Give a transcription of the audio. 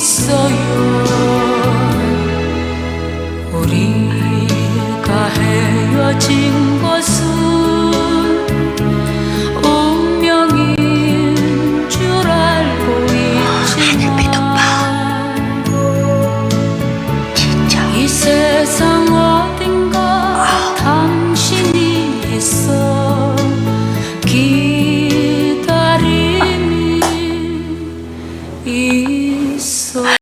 있어요. 우리가 헤어진 것은 운명인 줄 알고 있지만 진짜. 이 세상 어딘가 당신이 있어 기다림이 있어